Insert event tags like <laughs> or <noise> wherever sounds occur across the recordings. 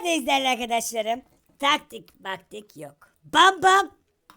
Neredeyiz değerli arkadaşlarım? Taktik baktik yok. Bam bam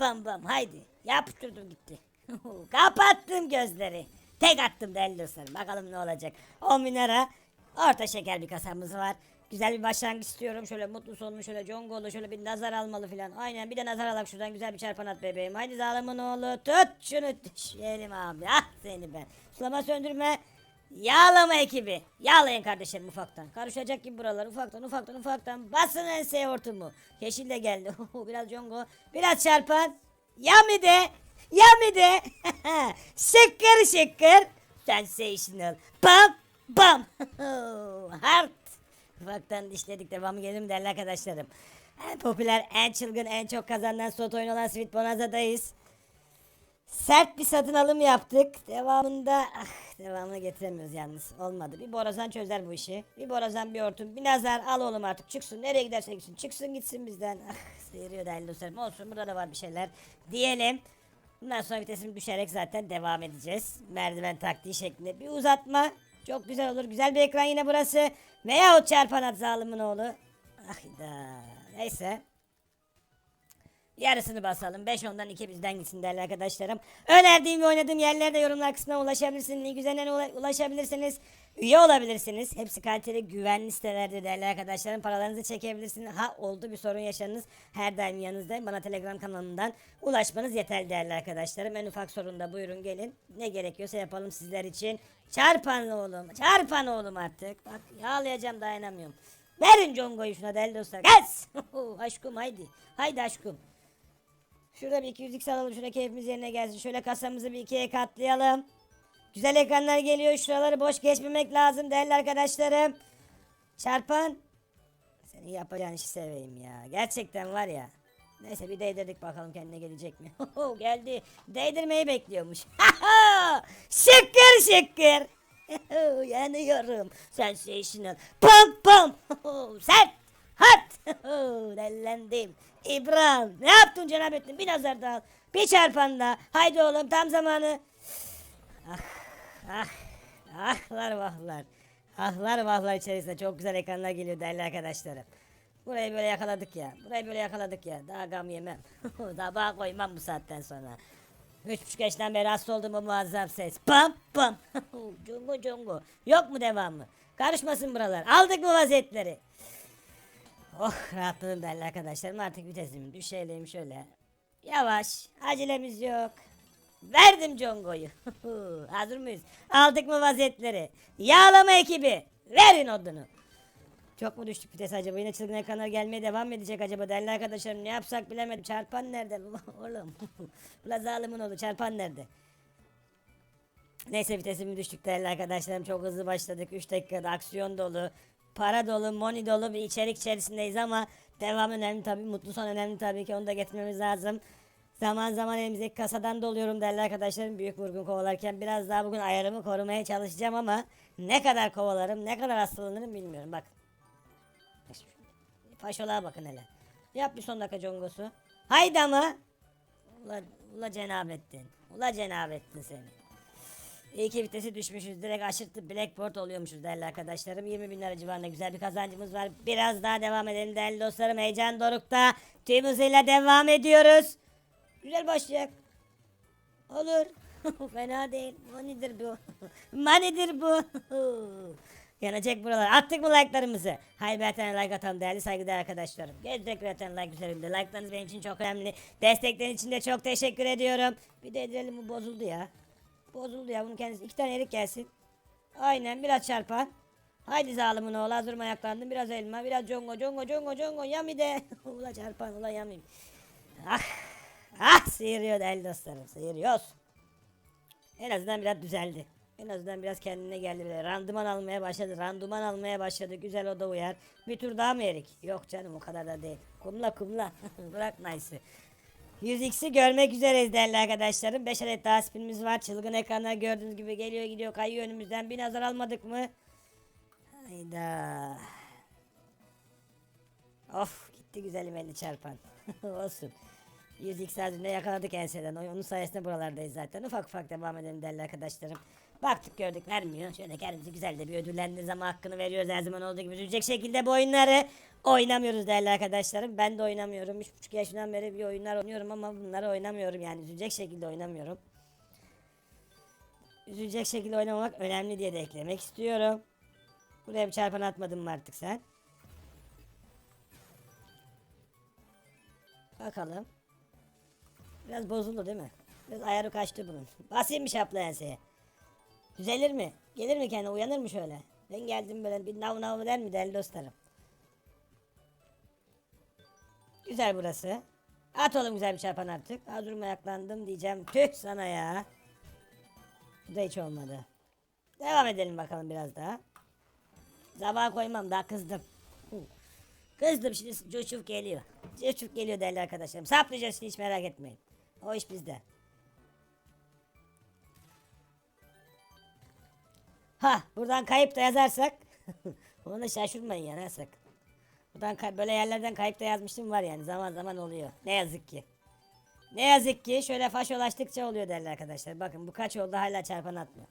bam bam haydi. Yapıştırdım gitti. <laughs> Kapattım gözleri. Tek attım değerli dostlarım. Bakalım ne olacak. 10 bin lira. Orta şeker bir kasamız var. Güzel bir başlangıç istiyorum. Şöyle mutlu sonlu şöyle congolu şöyle bir nazar almalı filan. Aynen bir de nazar alak şuradan güzel bir çarpan at bebeğim. Haydi zalimin oğlu tut şunu düşelim abi. Ah seni ben. Sulama söndürme. Yağlama ekibi. Yağlayın kardeşlerim ufaktan. Karışacak gibi buralar ufaktan ufaktan ufaktan. Basın enseye hortumu. Yeşil de geldi. <laughs> biraz congo. Biraz çarpan. Yami de. Yami de. <laughs> şıkkır şıkkır. Sensational. Bam bam. <laughs> Hard. Ufaktan dişledik devamı gelir değerli arkadaşlarım. En popüler, en çılgın, en çok kazanan slot oyunu olan Sweet Bonanza'dayız. Sert bir satın alım yaptık. Devamında ah, devamını getiremiyoruz yalnız. Olmadı. Bir borazan çözer bu işi. Bir borazan bir hortum. Bir nazar al oğlum artık çıksın. Nereye giderse gitsin. Çıksın gitsin bizden. Ah sıyırıyor değerli dostlarım. Olsun burada da var bir şeyler. Diyelim. Bundan sonra vitesim düşerek zaten devam edeceğiz. Merdiven taktiği şeklinde. Bir uzatma. Çok güzel olur. Güzel bir ekran yine burası. Veyahut çarpan at zalimin oğlu. Ah da. Neyse. Yarısını basalım. 5 ondan 2 bizden gitsin değerli arkadaşlarım. Önerdiğim ve oynadığım yerlerde yorumlar kısmına ulaşabilirsiniz. Üzerinden ula- ulaşabilirsiniz. Üye olabilirsiniz. Hepsi kaliteli güvenli sitelerde değerli arkadaşlarım. Paralarınızı çekebilirsiniz. Ha oldu bir sorun yaşadınız. Her daim yanınızda. Bana Telegram kanalından ulaşmanız yeterli değerli arkadaşlarım. En ufak sorunda buyurun gelin. Ne gerekiyorsa yapalım sizler için. Çarpan oğlum. Çarpan oğlum artık. Bak yağlayacağım dayanamıyorum. Verin Congo'yu şuna değerli dostlar. <laughs> Gez. aşkım haydi. Haydi aşkım. Şurada bir 200x alalım. Şöyle keyfimiz yerine gelsin. Şöyle kasamızı bir ikiye katlayalım. Güzel ekranlar geliyor. Şuraları boş geçmemek lazım değerli arkadaşlarım. Çarpan. Seni yapacağın işi seveyim ya. Gerçekten var ya. Neyse bir değdirdik bakalım kendine gelecek mi? <laughs> Geldi. Değdirmeyi bekliyormuş. <laughs> şıkkır şıkkır. <laughs> Yanıyorum. Sensational. Pam pam. Sert. Hat. Dellendim. İbrahim. Ne yaptın Cenabettin? Bir nazar daha al. Bir çarpan daha. Haydi oğlum tam zamanı. Ah. Ah. Ahlar vahlar. Ahlar vahlar içerisinde çok güzel ekranlar geliyor değerli arkadaşlarım. Burayı böyle yakaladık ya. Burayı böyle yakaladık ya. Daha gam yemem. <laughs> Daha bağ koymam bu saatten sonra. Üç buçuk yaştan beri hasta oldum bu muazzam ses. Pam pam. <laughs> cungu cungu. Yok mu devamı? Karışmasın buralar. Aldık mı vaziyetleri? Oh rahatladım değerli arkadaşlarım. Artık vitesimi düşelim şöyle. Yavaş. Acelemiz yok. Verdim Congo'yu. <laughs> Hazır mıyız? Aldık mı vaziyetleri? Yağlama ekibi. Verin odunu. Çok mu düştük vites acaba? Yine çılgın ekranlar gelmeye devam mı edecek acaba? Değerli arkadaşlarım ne yapsak bilemedim. Çarpan nerede? <laughs> Oğlum. <laughs> Ula zalimin oğlu çarpan nerede? Neyse vitesimi düştük değerli arkadaşlarım. Çok hızlı başladık. 3 dakikada aksiyon dolu. Para dolu, money dolu bir içerik içerisindeyiz ama devam önemli tabii. Mutlu son önemli tabii ki onu da getirmemiz lazım. Zaman zaman elimizdeki kasadan doluyorum değerli arkadaşlarım. Büyük vurgun kovalarken biraz daha bugün ayarımı korumaya çalışacağım ama ne kadar kovalarım, ne kadar hastalanırım bilmiyorum. Bak. Paşolağa bakın hele. Yap bir son dakika congosu. Haydi ama. Ula, ula cenabettin. Ula cenabettin seni. İyi ki vitesi düşmüşüz. Direkt aşırtı blackboard oluyormuşuz değerli arkadaşlarım. 20 bin lira civarında güzel bir kazancımız var. Biraz daha devam edelim değerli dostlarım. Heyecan dorukta. Tüm hızıyla devam ediyoruz. Güzel başlayacak. Olur. <laughs> Fena değil. Manidir bu. <laughs> Manidir bu. <laughs> Yanacak buralar. Attık mı like'larımızı? Hayır bir like atalım değerli saygıdeğer arkadaşlarım. Gezecek bir tane like üzerinde. Like'larınız benim için çok önemli. Desteklerin için de çok teşekkür ediyorum. Bir de edelim bu bozuldu ya. Bozuldu ya bunun kendisi. iki tane erik gelsin. Aynen biraz çarpan. Haydi zalimin oğlu hazır mı ayaklandın? Biraz elma, biraz congo, congo, congo, congo. Yami de. <laughs> ula çarpan, ula yami. Ah, ah sıyırıyor değerli dostlarım. Sıyırıyoruz. En azından biraz düzeldi. En azından biraz kendine geldi bile. Randıman almaya başladı. Randıman almaya başladı. Güzel o da uyar. Bir tur daha mı erik? Yok canım o kadar da değil. Kumla kumla. <laughs> Bırak nice'ı. 100x'i görmek üzereyiz değerli arkadaşlarım. 5 adet daha spinimiz var. Çılgın ekranlar gördüğünüz gibi geliyor gidiyor kayıyor önümüzden. Bir nazar almadık mı? Hayda. Of gitti güzelim elli çarpan. <laughs> Olsun. 100x hazırında yakaladık enseden. Onun sayesinde buralardayız zaten. Ufak ufak devam edelim değerli arkadaşlarım. Baktık gördük vermiyor. Şöyle kendimizi güzel de bir ödüllendiririz ama hakkını veriyoruz her zaman olduğu gibi. Üzülecek şekilde bu oyunları oynamıyoruz değerli arkadaşlarım. Ben de oynamıyorum. 3,5 yaşından beri bir oyunlar oynuyorum ama bunları oynamıyorum yani. Üzülecek şekilde oynamıyorum. Üzülecek şekilde oynamamak önemli diye de eklemek istiyorum. Buraya bir çarpan atmadın mı artık sen? Bakalım. Biraz bozuldu değil mi? Biraz ayarı kaçtı bunun. Basayım mı şapla enseye? Düzelir mi? Gelir mi kendine? Uyanır mı şöyle? Ben geldim böyle bir nav nav der mi değerli dostlarım? Güzel burası. At oğlum güzel bir çarpan artık. Ha durma ayaklandım diyeceğim. Tüh sana ya. Bu da hiç olmadı. Devam edelim bakalım biraz daha. Zaman koymam daha kızdım. Kızdım şimdi coşup geliyor. Coşup geliyor değerli arkadaşlarım. Saplayacağız şimdi hiç merak etmeyin. O iş bizde. Ha buradan kayıp da yazarsak. <laughs> Onu şaşırmayın ya ne sakın. Buradan böyle yerlerden kayıp da yazmıştım var yani zaman zaman oluyor. Ne yazık ki. Ne yazık ki şöyle faşolaştıkça oluyor değerli arkadaşlar. Bakın bu kaç oldu hala çarpan atmıyor.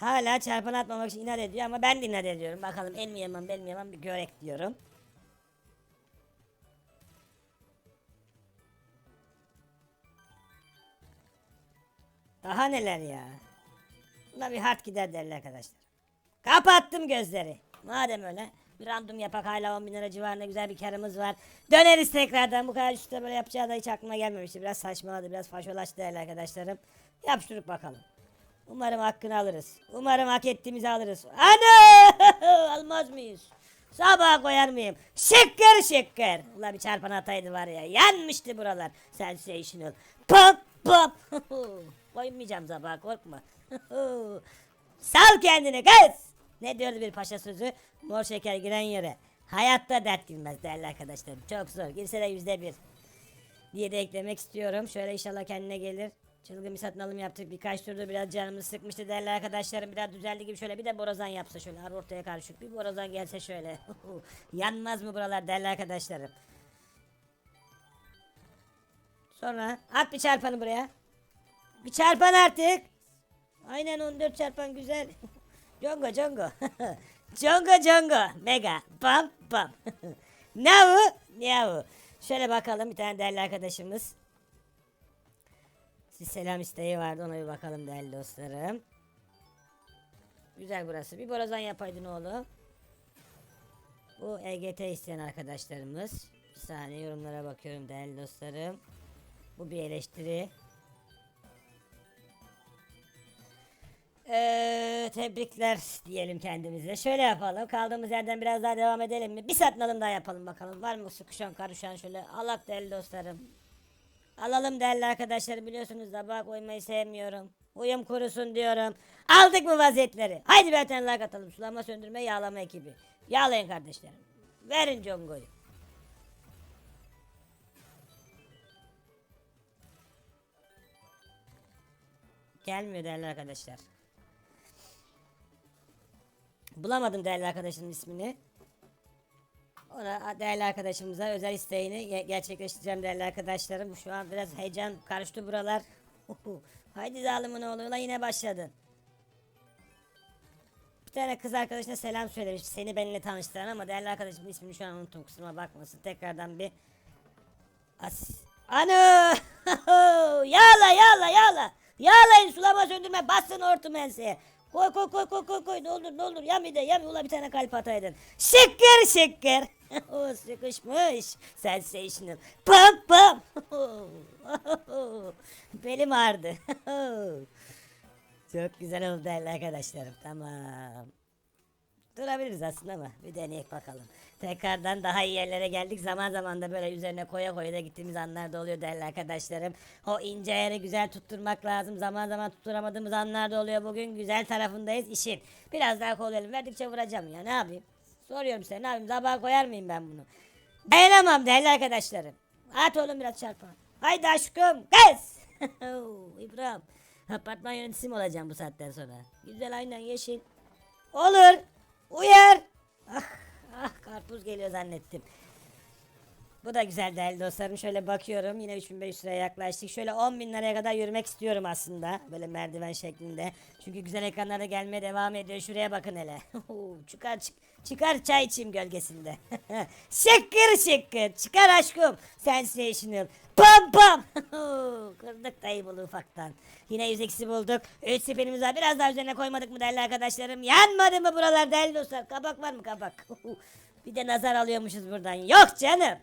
Hala çarpan atmamak için inat ediyor ama ben de inat ediyorum. Bakalım el mi yemem bel mi yemem bir görek diyorum. Daha neler ya. Buna bir hard gider derler arkadaşlar. Kapattım gözleri. Madem öyle bir random yapak hala 10 bin lira civarında güzel bir karımız var. Döneriz tekrardan bu kadar üstte böyle yapacağı da hiç aklıma gelmemişti. Biraz saçmaladı biraz faşolaştı değerli arkadaşlarım. Yapıştırıp bakalım. Umarım hakkını alırız. Umarım hak ettiğimizi alırız. Ana! <laughs> Almaz mıyız? Sabah koyar mıyım? Şıkkır şıkkır. Ulan bir çarpan ataydı var ya. Yanmıştı buralar. Sensational. Pop pop. <laughs> Koymayacağım sabah korkma. <laughs> Sal kendini kız. Ne diyordu bir paşa sözü? Mor şeker giren yere. Hayatta dert girmez değerli arkadaşlarım. Çok zor. Girse de yüzde bir. Diye de eklemek istiyorum. Şöyle inşallah kendine gelir. Çılgın bir satın alım yaptık. Birkaç turda biraz canımız sıkmıştı değerli arkadaşlarım. Biraz düzeldi gibi şöyle bir de borazan yapsa şöyle. Ar ortaya karışık bir borazan gelse şöyle. <laughs> Yanmaz mı buralar değerli arkadaşlarım. Sonra at bir çarpanı buraya. Bir çarpan artık. Aynen 14 çarpan güzel. <laughs> Congo Congo. Congo <laughs> Congo. Mega. Bam bam. <laughs> Now. Now. Şöyle bakalım bir tane değerli arkadaşımız. Siz selam isteği vardı ona bir bakalım değerli dostlarım. Güzel burası. Bir borazan yapaydın oğlum. Bu EGT isteyen arkadaşlarımız. Bir saniye yorumlara bakıyorum değerli dostlarım. Bu bir eleştiri. Ee, tebrikler diyelim kendimize. Şöyle yapalım. Kaldığımız yerden biraz daha devam edelim mi? Bir satın alım daha yapalım bakalım. Var mı sıkışan karışan şöyle. Allah değerli dostlarım. Alalım değerli arkadaşlar biliyorsunuz da bak uyumayı sevmiyorum. Uyum kurusun diyorum. Aldık mı vaziyetleri? Haydi bir tane like atalım. Sulama söndürme yağlama ekibi. Yağlayın kardeşlerim. Verin congoyu. Gelmiyor değerli arkadaşlar. Bulamadım değerli arkadaşımın ismini. Ona değerli arkadaşımıza özel isteğini ge- gerçekleştireceğim değerli arkadaşlarım. Şu an biraz heyecan karıştı buralar. Haydi zalimin oğlu ulan yine başladın. Bir tane kız arkadaşına selam söylemiş. Seni benimle tanıştıran ama değerli arkadaşımın ismini şu an unuttum. Kusuruma bakmasın. Tekrardan bir As Ana! <laughs> yağla yağla yağla. Yağlayın sulama söndürme basın hortum enseye. Koy koy koy koy koy koy doldur doldur yam bir de yam ula bir tane kalp ataydın. Şıkkır şıkkır. <laughs> o sıkışmış. Sensational. Pam pam. <laughs> Belim ağrıdı. <laughs> Çok güzel oldu değerli arkadaşlarım. Tamam. Durabiliriz aslında ama bir deneyek bakalım. Tekrardan daha iyi yerlere geldik. Zaman zaman da böyle üzerine koya koya da gittiğimiz anlar da oluyor değerli arkadaşlarım. O ince yeri güzel tutturmak lazım. Zaman zaman tutturamadığımız anlar da oluyor. Bugün güzel tarafındayız işin. Biraz daha kolayalım. Verdikçe vuracağım ya ne yapayım? Soruyorum size ne yapayım? Sabaha koyar mıyım ben bunu? Dayanamam değerli arkadaşlarım. At oğlum biraz çarpan. Haydi aşkım kız. <laughs> İbrahim. Apartman yöneticisi mi olacağım bu saatten sonra? Güzel aynen yeşil. Olur. Uyar. Ah, ah karpuz geliyor zannettim. Bu da güzel değerli dostlarım. Şöyle bakıyorum. Yine 3500 liraya yaklaştık. Şöyle 10 bin liraya kadar yürümek istiyorum aslında. Böyle merdiven şeklinde. Çünkü güzel ekranlara gelmeye devam ediyor. Şuraya bakın hele. <laughs> çıkar çık, çıkar çay içeyim gölgesinde. <laughs> şıkkır şıkkır. Çıkar aşkım. Sensational. Pam pam. <laughs> Kırdık dayı bunu ufaktan. Yine 100 eksi bulduk. 3 spinimiz var. Biraz daha üzerine koymadık mı değerli arkadaşlarım? Yanmadı mı buralar değerli dostlar? Kabak var mı kabak? Bir de nazar alıyormuşuz buradan. Yok canım.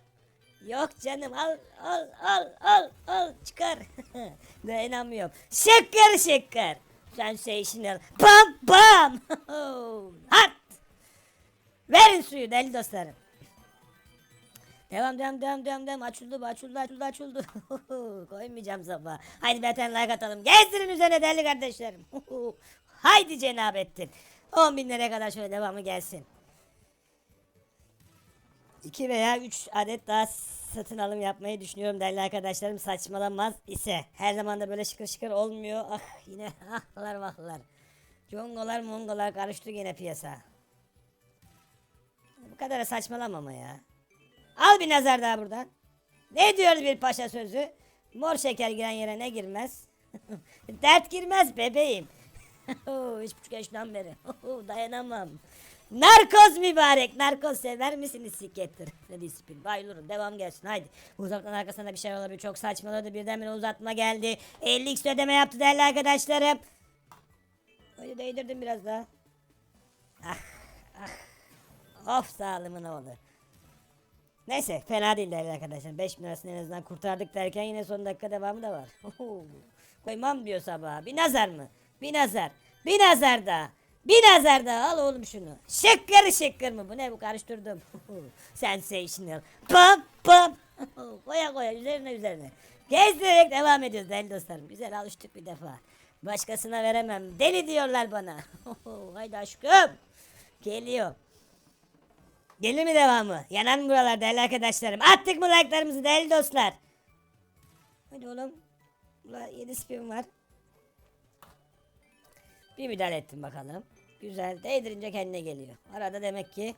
Yok canım al al al al al çıkar. <laughs> ne inanmıyorum. Şıkkır şıkkır. Sensational. Bam bam. <laughs> Hot. Verin suyu deli dostlarım. Devam devam devam devam devam açıldı açıldı açıldı açıldı. <laughs> Koymayacağım sabah. Haydi beten like atalım. Gezdirin üzerine değerli kardeşlerim. Haydi cenabettin. 10 bin liraya kadar şöyle devamı gelsin. 2 veya 3 adet daha satın alım yapmayı düşünüyorum değerli arkadaşlarım saçmalamaz ise. Her zaman da böyle şıkır şıkır olmuyor. Ah yine <laughs> ahlar vahlar. Congolar mongolar karıştı yine piyasa. Bu kadar da saçmalamama ya. Al bir nazar daha buradan. Ne diyor bir paşa sözü? Mor şeker giren yere ne girmez? <laughs> Dert girmez bebeğim. <laughs> Üç buçuk yaşından beri. <laughs> Dayanamam. Narkoz mübarek. Narkoz sever misiniz sikettir? Ne disiplin. Bayılırım. Devam gelsin. Haydi. Uzatmanın arkasında bir şey olabilir. Çok saçmaladı. Birdenbire uzatma geldi. 50x ödeme yaptı değerli arkadaşlarım. Hadi değdirdim biraz daha. Ah. Ah. Of sağlımın oğlu. Neyse fena değil değerli arkadaşlar. 5 bin lirasını en azından kurtardık derken yine son dakika devamı da var. <laughs> Koymam diyor sabah. Bir nazar mı? Bir nazar. Bir nazar daha. Bir nazar daha al oğlum şunu. Şıkkır şıkkır mı? Bu ne bu karıştırdım. <laughs> Sensational. Pam pam. <laughs> koya koya üzerine üzerine. Gezdirerek devam ediyoruz değerli dostlarım. Güzel alıştık bir defa. Başkasına veremem. Deli diyorlar bana. <laughs> Haydi aşkım. Geliyor. Gelir mi devamı? Yanan buralar değerli arkadaşlarım? Attık mı like'larımızı değerli dostlar? Hadi oğlum. Ula 7 spin var. Bir müdahale ettim bakalım. Güzel. Değdirince kendine geliyor. Arada demek ki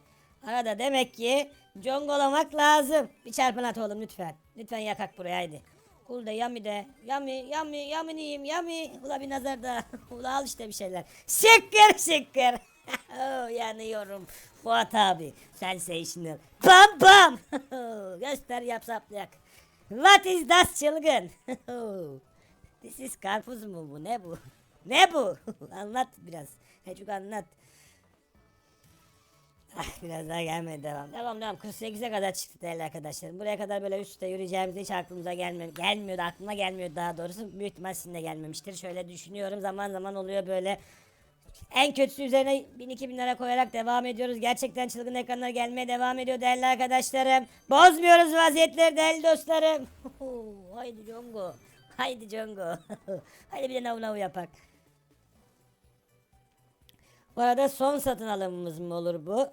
arada demek ki congolamak lazım. Bir çarpın at oğlum lütfen. Lütfen yakak buraya haydi. Kul de yami de. Yami yami yaminiyim yami. Ula bir nazar da. <laughs> Ula al işte bir şeyler. Şıkkır şıkkır. <laughs> oh, yanıyorum. Fuat abi. Sensational. Bam bam. <laughs> Göster yap saplayak. What is that çılgın? This is karpuz mu bu? Ne bu? Ne bu? <laughs> anlat biraz. Hecuk anlat. Ah biraz daha gelmedi devam. Devam devam. 48'e kadar çıktı değerli arkadaşlarım. Buraya kadar böyle üstte yürüyeceğimiz hiç aklımıza gelmiyor. Gelmiyordu aklıma gelmiyor daha doğrusu. Büyük de gelmemiştir. Şöyle düşünüyorum zaman zaman oluyor böyle. En kötüsü üzerine 1000-2000 lira koyarak devam ediyoruz. Gerçekten çılgın ekranlar gelmeye devam ediyor değerli arkadaşlarım. Bozmuyoruz vaziyetleri değerli dostlarım. <laughs> Haydi Congo. Haydi Congo. <laughs> Haydi bir de nav nav yapak. Bu arada son satın alımımız mı olur bu?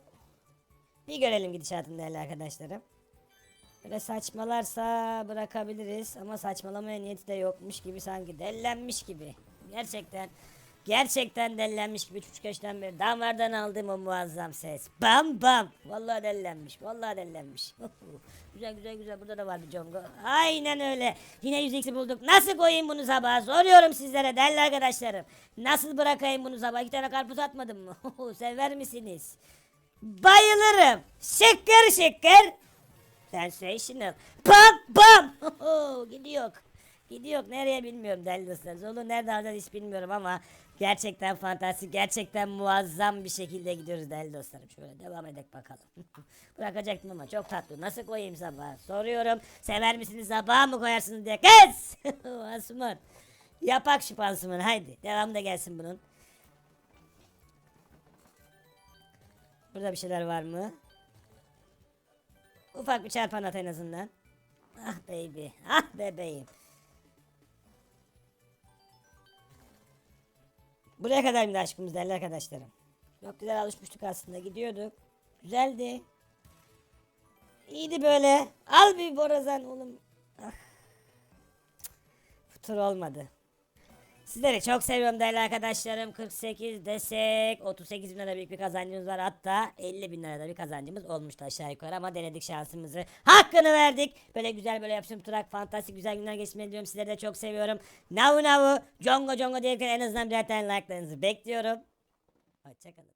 Bir görelim gidişatını değerli arkadaşlarım. Böyle saçmalarsa bırakabiliriz ama saçmalamaya niyeti de yokmuş gibi sanki dellenmiş gibi. Gerçekten gerçekten dellenmiş gibi üç yaştan beri damardan aldığım o muazzam ses. Bam bam. Vallahi dellenmiş. Vallahi dellenmiş. <laughs> güzel güzel güzel burada da var bir congo. Aynen öyle. Yine 100 bulduk. Nasıl koyayım bunu sabaha? Soruyorum sizlere değerli arkadaşlarım. Nasıl bırakayım bunu sabah? İki tane karpuz atmadım mı? <laughs> Sever misiniz? Bayılırım. Şıkkır şıkkır. Sensational. Bam bam. <laughs> Gidiyor. Gidiyor nereye bilmiyorum değerli dostlar. Zolu nerede alacağız hiç bilmiyorum ama gerçekten fantastik, gerçekten muazzam bir şekilde gidiyoruz değerli dostlarım. Şöyle devam edelim bakalım. <laughs> Bırakacaktım ama çok tatlı. Nasıl koyayım sabah? Soruyorum. Sever misiniz sabah mı koyarsınız diye. Kız! <laughs> Asuman. Yapak şu pansumanı haydi. Devam da gelsin bunun. Burada bir şeyler var mı? Ufak bir çarpan at en azından. Ah baby. Ah bebeğim. Buraya kadar mı aşkımız değerli arkadaşlarım? Çok güzel alışmıştık aslında. Gidiyorduk. Güzeldi. İyiydi böyle. Al bir borazan oğlum. Ah. Futur olmadı. Sizleri çok seviyorum değerli arkadaşlarım. 48 desek 38 bin lira büyük bir kazancımız var. Hatta 50 bin lira da bir kazancımız olmuştu aşağı yukarı ama denedik şansımızı. Hakkını verdik. Böyle güzel böyle yapışım turak fantastik güzel günler geçirmeyi diliyorum. Sizleri de çok seviyorum. Navu navu, congo congo diyerekten en azından birer tane like'larınızı bekliyorum. Hoşçakalın.